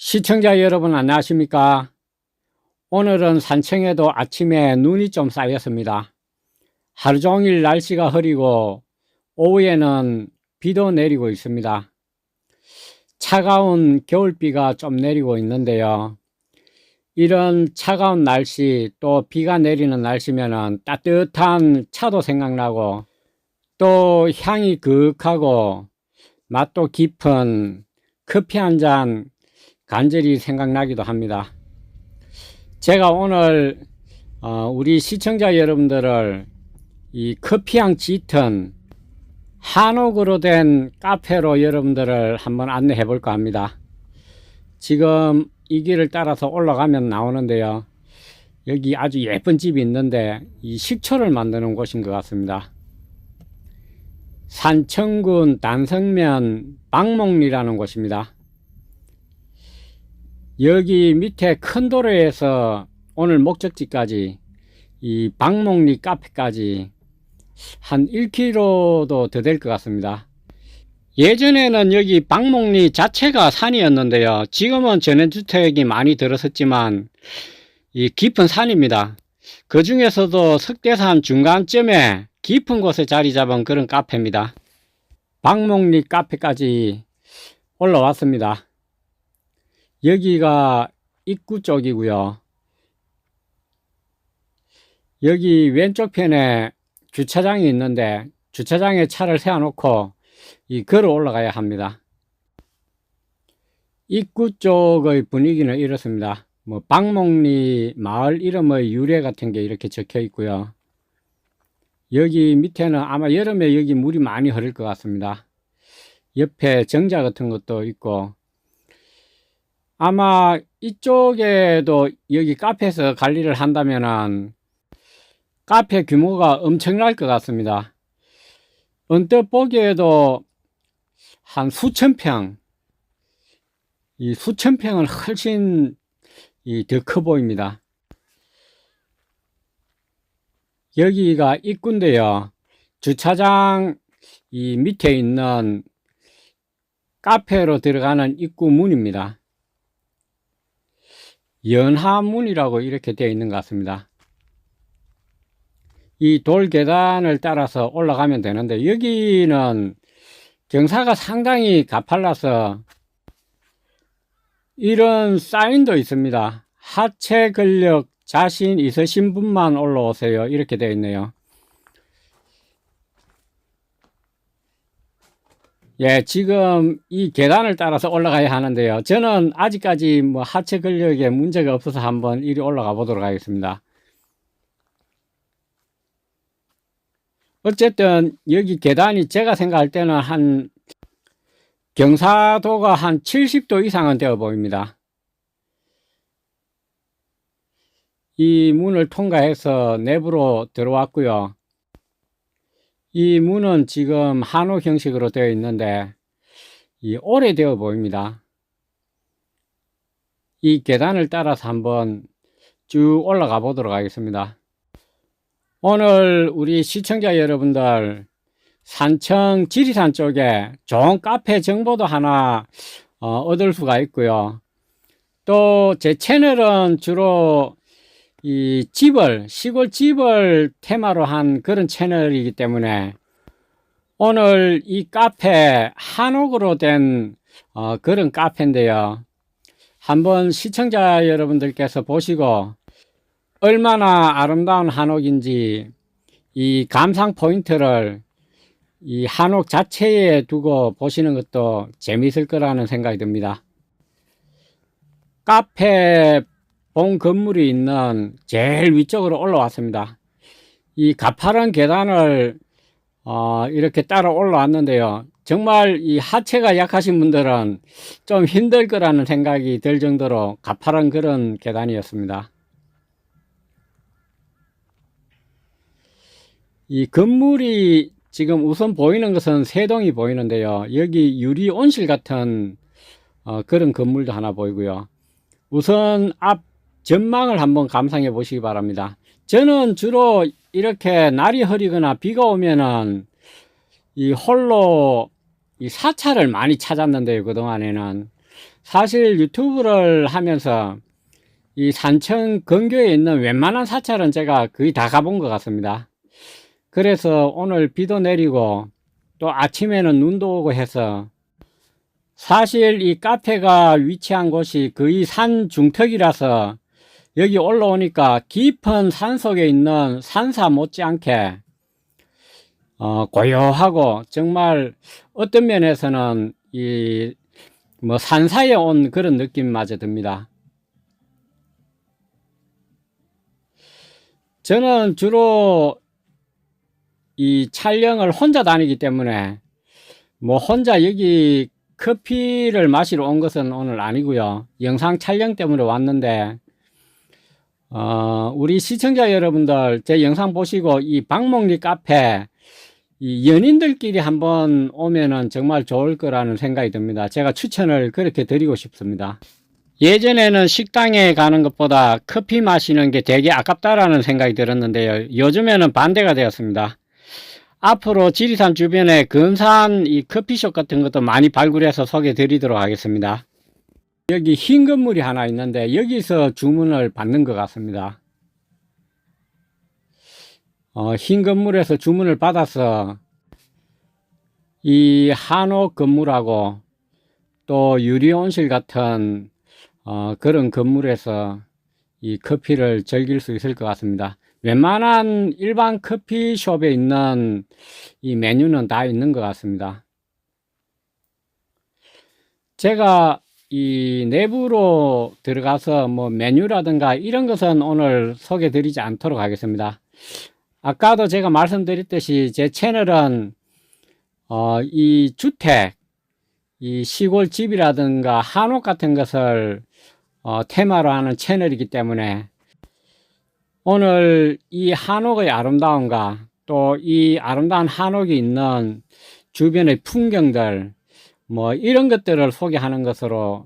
시청자 여러분 안녕하십니까? 오늘은 산청에도 아침에 눈이 좀 쌓였습니다. 하루 종일 날씨가 흐리고 오후에는 비도 내리고 있습니다. 차가운 겨울비가 좀 내리고 있는데요. 이런 차가운 날씨 또 비가 내리는 날씨면은 따뜻한 차도 생각나고 또 향이 그윽하고 맛도 깊은 커피 한잔 간절히 생각나기도 합니다. 제가 오늘 어, 우리 시청자 여러분들을 이 커피향 짙은 한옥으로 된 카페로 여러분들을 한번 안내해 볼까 합니다. 지금 이 길을 따라서 올라가면 나오는데요. 여기 아주 예쁜 집이 있는데 이 식초를 만드는 곳인 것 같습니다. 산청군 단성면 박목리라는 곳입니다. 여기 밑에 큰 도로에서 오늘 목적지까지 이 박목리 카페까지 한 1km도 더 될 것 같습니다. 예전에는 여기 박목리 자체가 산이었는데요. 지금은 전원주택이 많이 들어섰지만 이 깊은 산입니다. 그 중에서도 석대산 중간쯤에 깊은 곳에 자리 잡은 그런 카페입니다. 박목리 카페까지 올라왔습니다. 여기가 입구 쪽이고요. 여기 왼쪽 편에 주차장이 있는데 주차장에 차를 세워놓고 이 걸어 올라가야 합니다. 입구 쪽의 분위기는 이렇습니다. 뭐 박목리 마을 이름의 유래 같은 게 이렇게 적혀 있고요. 여기 밑에는 아마 여름에 여기 물이 많이 흐를 것 같습니다. 옆에 정자 같은 것도 있고 아마 이쪽에도 여기 카페에서 관리를 한다면은 카페 규모가 엄청날 것 같습니다. 언뜻 보기에도 한 수천 평, 이 수천 평은 훨씬 더 커 보입니다. 여기가 입구인데요. 주차장 이 밑에 있는 카페로 들어가는 입구 문입니다. 연하문이라고 이렇게 되어 있는 것 같습니다. 이 돌 계단을 따라서 올라가면 되는데 여기는 경사가 상당히 가팔라서 이런 사인도 있습니다. 하체 근력 자신 있으신 분만 올라오세요. 이렇게 되어 있네요. 예, 지금 이 계단을 따라서 올라가야 하는데요. 저는 아직까지 뭐 하체 근력에 문제가 없어서 한번 이리 올라가 보도록 하겠습니다. 어쨌든 여기 계단이 제가 생각할 때는 한 경사도가 한 70도 이상은 되어 보입니다. 이 문을 통과해서 내부로 들어왔고요. 이 문은 지금 한옥 형식으로 되어 있는데 이 오래되어 보입니다. 이 계단을 따라서 한번 쭉 올라가 보도록 하겠습니다. 오늘 우리 시청자 여러분들 산청 지리산 쪽에 좋은 카페 정보도 하나 어, 얻을 수가 있고요. 또 제 채널은 주로 이 집을 시골 집을 테마로 한 그런 채널이기 때문에 오늘 이 카페 한옥으로 된 어, 그런 카페인데요. 한번 시청자 여러분들께서 보시고 얼마나 아름다운 한옥인지 이 감상 포인트를 이 한옥 자체에 두고 보시는 것도 재미있을 거라는 생각이 듭니다. 카페 본 건물이 있는 제일 위쪽으로 올라왔습니다. 이 가파른 계단을 어, 이렇게 따라 올라왔는데요. 정말 이 하체가 약하신 분들은 좀 힘들 거라는 생각이 들 정도로 가파른 그런 계단이었습니다. 이 건물이 지금 우선 보이는 것은 세 동이 보이는데요. 여기 유리 온실 같은 어, 그런 건물도 하나 보이고요. 우선 앞 전망을 한번 감상해 보시기 바랍니다. 저는 주로 이렇게 날이 흐리거나 비가 오면은 이 홀로 이 사찰을 많이 찾았는데요. 그동안에는 사실 유튜브를 하면서 이 산천 근교에 있는 웬만한 사찰은 제가 거의 다 가본 것 같습니다. 그래서 오늘 비도 내리고 또 아침에는 눈도 오고 해서 사실 이 카페가 위치한 곳이 거의 산 중턱이라서 여기 올라오니까 깊은 산 속에 있는 산사 못지않게 어, 고요하고 정말 어떤 면에서는 이 뭐 산사에 온 그런 느낌마저 듭니다. 저는 주로 이 촬영을 혼자 다니기 때문에 뭐 혼자 여기 커피를 마시러 온 것은 오늘 아니고요. 영상 촬영 때문에 왔는데 어, 우리 시청자 여러분들 제 영상 보시고 이 박목리 카페 이 연인들끼리 한번 오면은 정말 좋을 거라는 생각이 듭니다. 제가 추천을 그렇게 드리고 싶습니다. 예전에는 식당에 가는 것보다 커피 마시는 게 되게 아깝다라는 생각이 들었는데요. 요즘에는 반대가 되었습니다. 앞으로 지리산 주변에 근사한 이 커피숍 같은 것도 많이 발굴해서 소개해 드리도록 하겠습니다. 여기 흰 건물이 하나 있는데 여기서 주문을 받는 것 같습니다. 어, 흰 건물에서 주문을 받아서 이 한옥 건물하고 또 유리온실 같은 어, 그런 건물에서 이 커피를 즐길 수 있을 것 같습니다. 웬만한 일반 커피숍에 있는 이 메뉴는 다 있는 것 같습니다. 제가 이 내부로 들어가서 뭐 메뉴라든가 이런 것은 오늘 소개 드리지 않도록 하겠습니다. 아까도 제가 말씀드렸듯이 제 채널은 어, 이 주택, 이 시골 집이라든가 한옥 같은 것을 어, 테마로 하는 채널이기 때문에 오늘 이 한옥의 아름다움과 또 이 아름다운 한옥이 있는 주변의 풍경들 뭐 이런 것들을 소개하는 것으로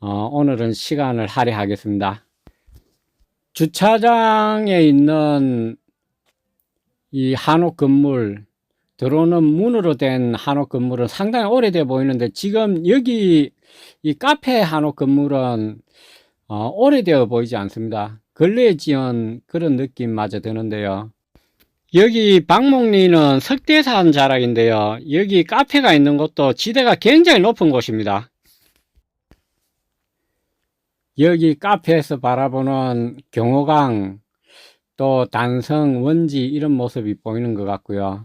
어, 오늘은 시간을 할애하겠습니다. 주차장에 있는 이 한옥 건물 들어오는 문으로 된 한옥 건물은 상당히 오래돼 보이는데 지금 여기 이 카페 한옥 건물은 어, 오래되어 보이지 않습니다. 근래에 지은 그런 느낌마저 드는데요. 여기 박목리는 석대산 자락인데요. 여기 카페가 있는 곳도 지대가 굉장히 높은 곳입니다. 여기 카페에서 바라보는 경호강, 또 단성, 원지 이런 모습이 보이는 것 같고요.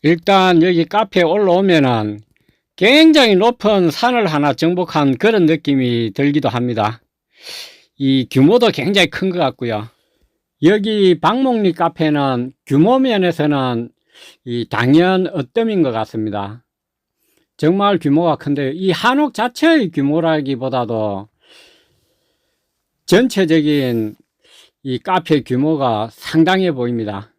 일단 여기 카페에 올라오면은 굉장히 높은 산을 하나 정복한 그런 느낌이 들기도 합니다. 이 규모도 굉장히 큰 것 같고요. 여기 박목리 카페는 규모 면에서는 이 당연 어뜸인 것 같습니다. 정말 규모가 큰데요. 이 한옥 자체의 규모라기보다도 전체적인 이 카페 규모가 상당해 보입니다.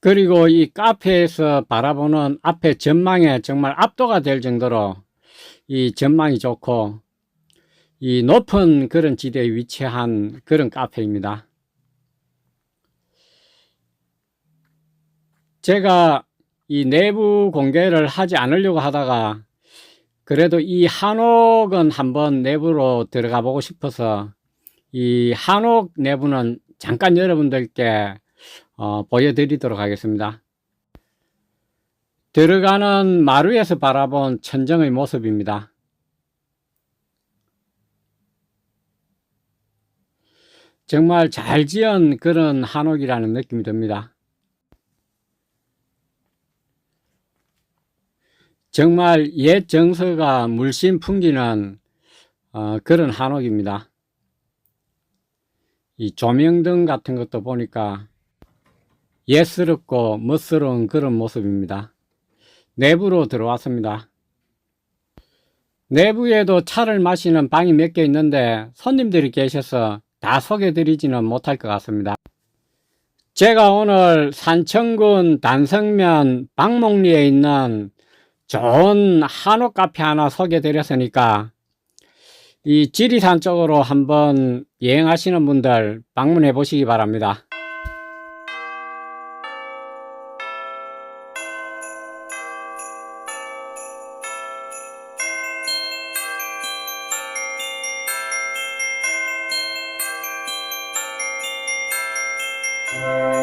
그리고 이 카페에서 바라보는 앞에 전망에 정말 압도가 될 정도로 이 전망이 좋고 이 높은 그런 지대에 위치한 그런 카페입니다. 제가 이 내부 공개를 하지 않으려고 하다가 그래도 이 한옥은 한번 내부로 들어가 보고 싶어서 이 한옥 내부는 잠깐 여러분들께 어, 보여드리도록 하겠습니다. 들어가는 마루에서 바라본 천정의 모습입니다. 정말 잘 지은 그런 한옥이라는 느낌이 듭니다. 정말 옛 정서가 물씬 풍기는 어, 그런 한옥입니다. 이 조명등 같은 것도 보니까 예스럽고 멋스러운 그런 모습입니다. 내부로 들어왔습니다. 내부에도 차를 마시는 방이 몇 개 있는데 손님들이 계셔서 다 소개드리지는 못할 것 같습니다. 제가 오늘 산청군 단성면 박목리에 있는 좋은 한옥 카페 하나 소개드렸으니까 이 지리산 쪽으로 한번 여행하시는 분들 방문해 보시기 바랍니다. Música